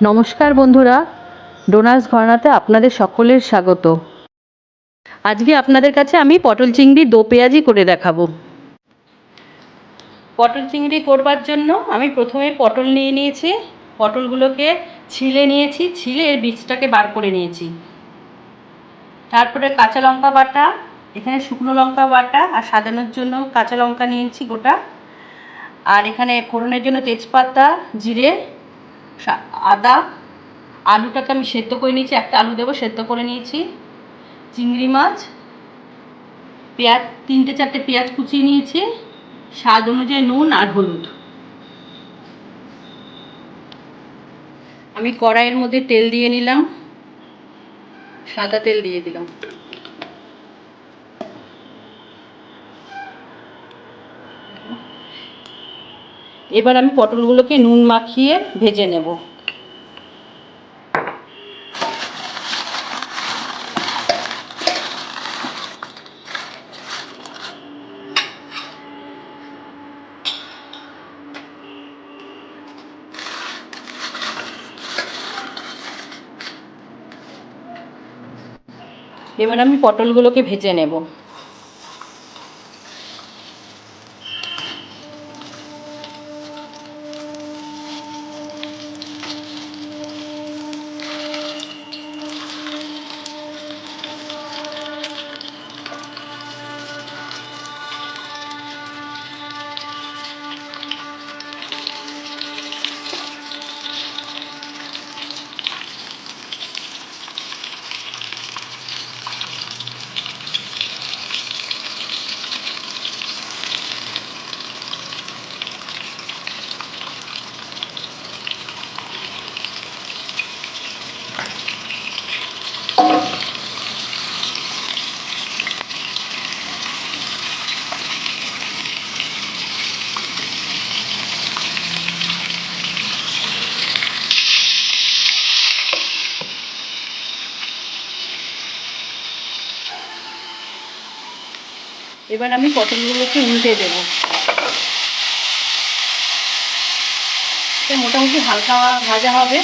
নমস্কার বন্ধুরা ডোনাস ঘরনাতে আপনাদের সকলের স্বাগত। আজকে আপনাদের কাছে আমি পটল চিংড়ি দো পেঁয়াজি করে দেখাবো। পটল চিংড়ি করবার জন্য আমি প্রথমে পটল নিয়ে নিয়েছি, পটলগুলোকে ছিলে নিয়েছি, ছিলে এর বীজটাকে বার করে নিয়েছি। তারপরে কাঁচা লঙ্কা বাটা, এখানে শুকনো লঙ্কা বাটা আর সাজানোর জন্য কাঁচা লঙ্কা নিয়েছি গোটা। আর এখানে ফোড়নের জন্য তেজপাতা, জিরে আদা, আলুটাকে আমি সেদ্ধ করে নিয়েছি, একটা আলু দেবো, সেদ্ধ করে নিয়েছি। চিংড়ি মাছ, পেঁয়াজ, তিনটে চারটে পেঁয়াজ কুচিয়ে নিয়েছি। স্বাদ অনুযায়ী নুন আর হলুদ। আমি কড়াইয়ের মধ্যে তেল দিয়ে নিলাম। সাদা তেল দিয়ে দিলাম। এবার আমি পটলগুলোকে নুন মাখিয়ে ভেজে নেব। এবার আমি পটলগুলোকে ভেজে নেব। এবার আমি পটলগুলোকে উল্টে দেবো। মোটামুটি হালকা ভাজা হবে।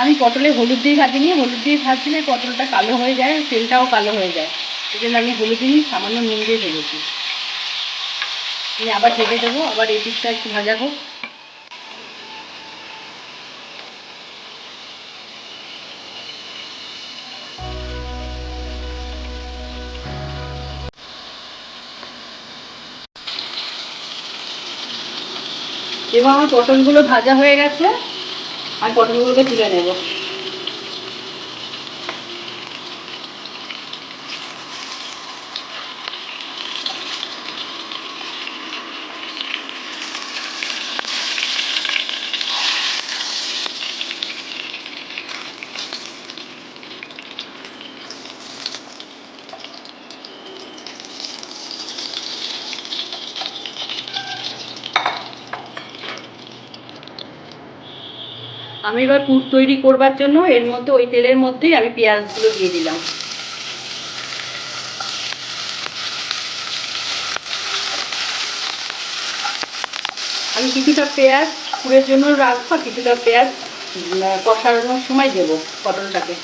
আমি পটলে হলুদ দিয়ে ভাজিনি, হলুদ দিয়ে ভাজলে পটলটা কালো হয়ে যায়, তেলটাও কালো হয়ে যায়। এই জন্য আমি হলুদ দিই সামান্য নুন দিয়ে ভেজেছি। আমি আবার ঢেকে দেবো, আবার এই পিসটা একটু ভাজা এবার আমার পটলগুলো ভাজা হয়ে গেছে। আর পটলগুলোকে তুলে নেব। আমি এবার পুর তৈরি করবার জন্য এর মধ্যে ওই তেলের মধ্যেই আমি পেঁয়াজগুলো দিয়ে দিলাম। আমি কিছুটা পেঁয়াজ পুরের জন্য রাখব কিছুটা পেঁয়াজ কষানোর সময় দেবো পটলটাকে।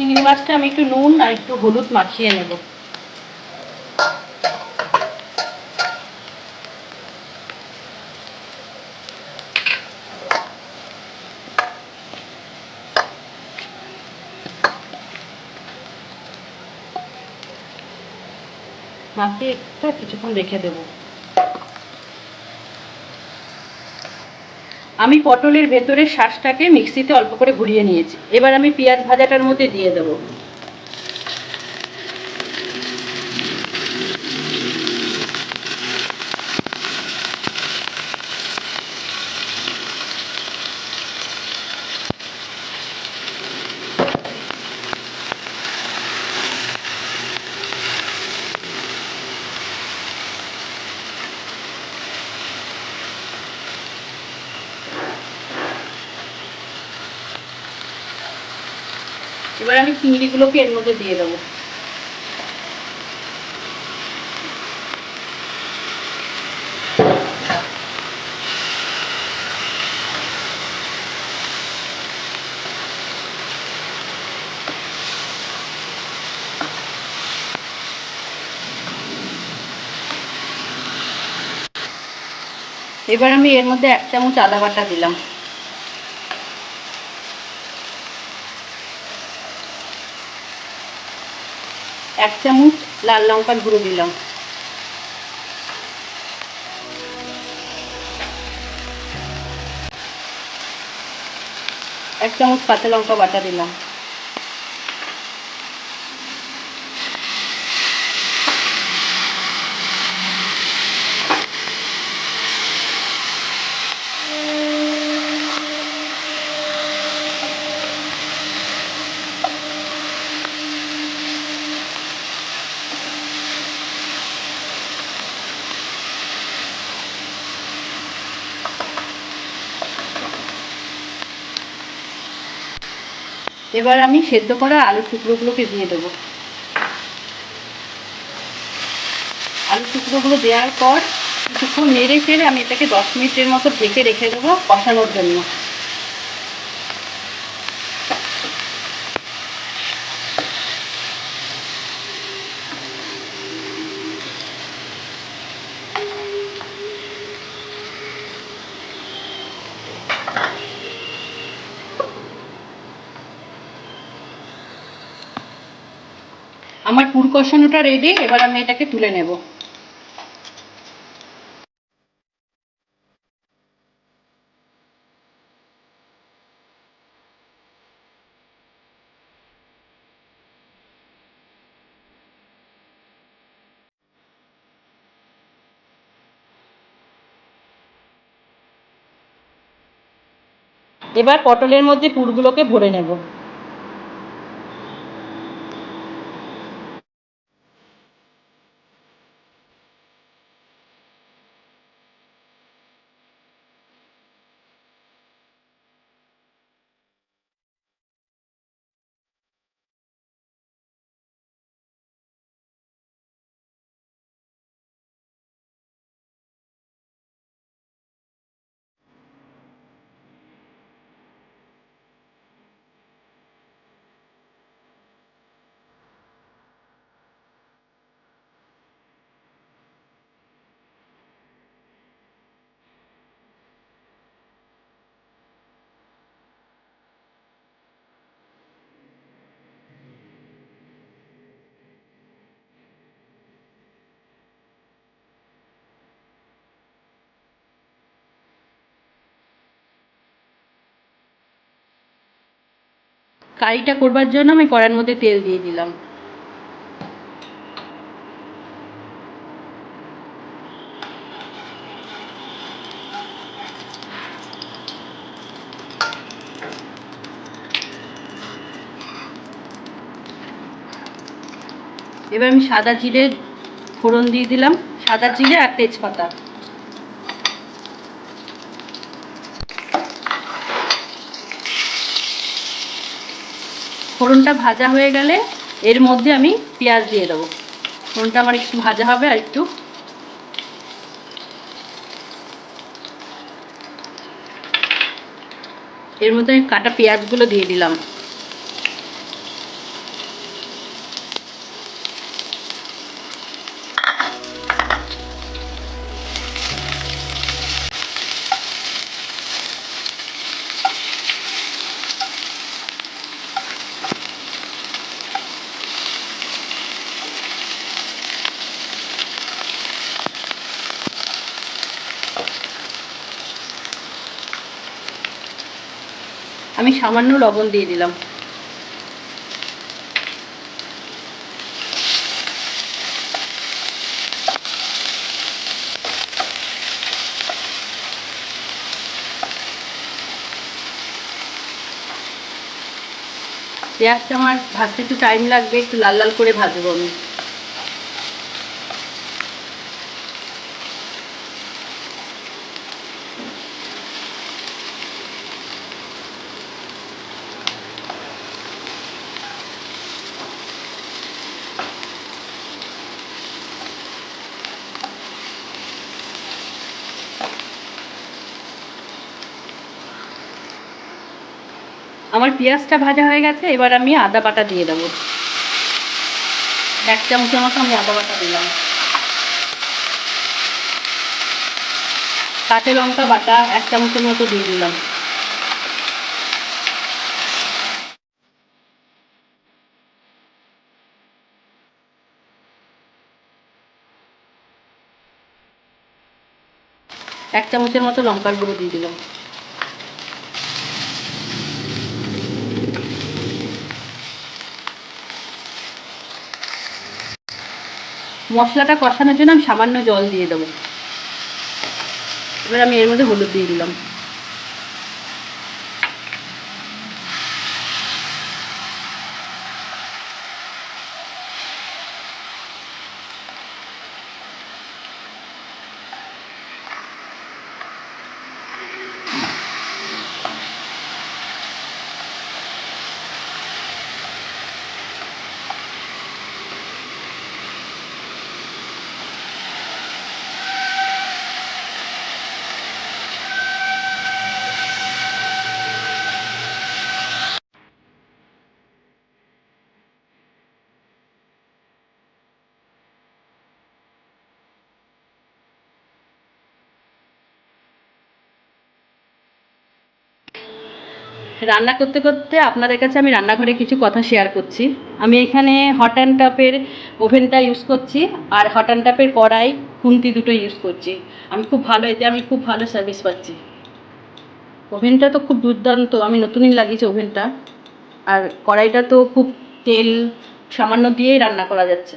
চিংড়ি মাছটা আমি একটু নুন আর একটু হলুদ মাখিয়ে নেব। মাখিয়ে একটু কিছুক্ষণ রেখে দেবো। আমি পটলের ভেতরের শাঁসটাকে মিক্সিতে অল্প করে ঘুরিয়ে নিয়েছি। এবার আমি পেঁয়াজ ভাজাটার মধ্যে দিয়ে দেবো। এবার আমি চিংড়িগুলোকে এর মধ্যে দিয়ে দেবো। এবার আমি এর মধ্যে এক চামচ আদা বাটা দিলাম। এক চামচ লাল লঙ্কার গুঁড়ো দিলাম। এক চামচ কাঁচা লঙ্কা বাটা দিলাম। এবার আমি সেদ্ধ করা আলু টুকরোগুলোকে দিয়ে দেবো। আলু টুকরোগুলো দেওয়ার পর কিছুক্ষণ নেড়ে চেড়ে আমি এটাকে দশ মিনিটের মতো ঢেকে রেখে দেবো কষানোর জন্য আমার পুর কষানোটা রেডি এবার আমি এটাকে তুলে নেব। এবার পটলের মধ্যে পুরগুলোকে ভরে নেব। কারিটা করবার জন্য আমি কড়ার মধ্যে তেল দিয়ে দিলাম। এবার আমি সাদা জিরে ফোড়ন দিয়ে দিলাম। সাদা জিরে আর তেজপাতা। ফোড়নটা ভাজা হয়ে গেলে এর মধ্যে আমি পেঁয়াজ দিয়ে দেবো। ফোড়নটা আমার একটু ভাজা হবে আর একটু। এর মধ্যে আমি কাটা পেঁয়াজগুলো দিয়ে দিলাম। সামান্য লবণ দিয়ে দিলাম। পেঁয়াজটা আমার ভাজতে একটু টাইম লাগবে, একটু লাল লাল করে ভাজবো আমি। আমার পেঁয়াজটা ভাজা হয়ে গেছে, এবার আমি আদা বাটা দিয়ে দেবো। এক চামচের মতো আমি আদা বাটা দিলাম। কাঁচা লঙ্কা বাটা এক চামচের মতো দিয়ে দিলাম। এক চামচের মতো লঙ্কার গুঁড়ো দিয়ে দিলাম। মশলাটা কষানোর জন্য আমি সামান্য জল দিয়ে দেবো। এবার আমি এর মধ্যে হলুদ দিয়ে দিলাম। রান্না করতে করতে আপনাদের কাছে আমি রান্নাঘরে কিছু কথা শেয়ার করছি। আমি এখানে হট অ্যান্ড টাপের ওভেনটা ইউজ করছি আর হট অ্যান্ড টাপের কড়াই, খুন্তি দুটো ইউজ করছি। আমি খুব ভালো, এতে আমি খুব ভালো সার্ভিস পাচ্ছি। ওভেনটা তো খুব দুর্দান্ত, আমি নতুনই লাগিয়েছি ওভেনটা আর কড়াইটা তো খুব তেল সামান্য দিয়েই রান্না করা যাচ্ছে।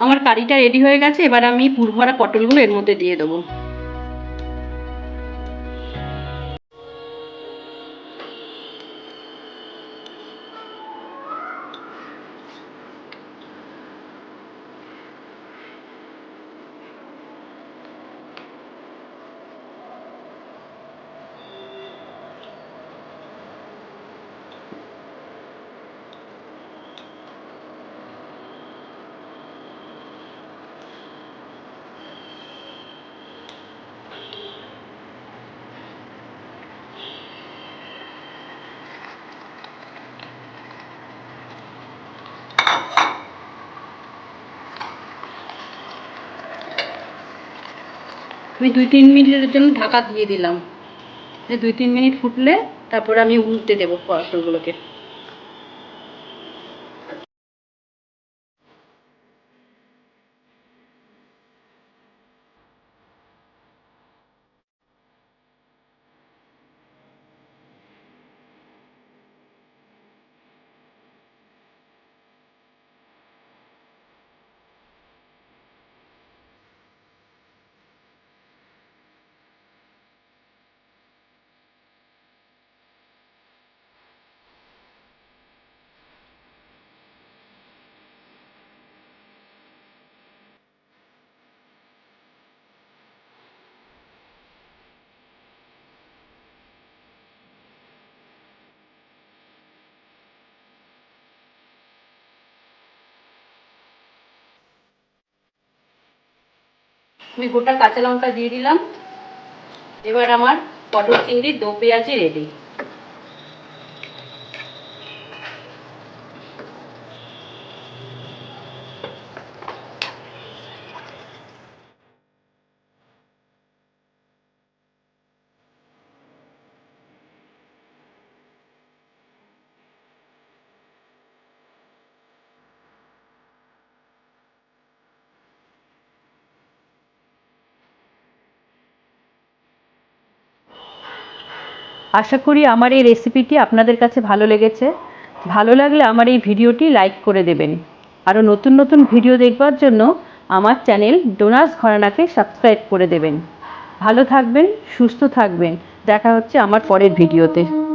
আমার কারিটা রেডি হয়ে গেছে এবার আমি পুরভরা পটলগুলো এর মধ্যে দিয়ে দেবো। আমি দুই তিন মিনিটের জন্য ঢাকা দিয়ে দিলাম। দুই তিন মিনিট ফুটলে তারপরে আমি উল্টে দেবো পটলগুলোকে। আমি গোটা কাঁচা লঙ্কা দিয়ে দিলাম। এবার আমার পটল চিংড়ি দো পেঁয়াজি রেডি আশা করি আমার এই রেসিপিটি আপনাদের কাছে ভালো লেগেছে। ভালো লাগলে আমার এই ভিডিওটি লাইক করে দেবেন। আরও নতুন নতুন ভিডিও দেখবার জন্য আমার চ্যানেল ডোনাস ঘরানাকে সাবস্ক্রাইব করে দেবেন। ভালো থাকবেন, সুস্থ থাকবেন। দেখা হচ্ছে আমার পরের ভিডিওতে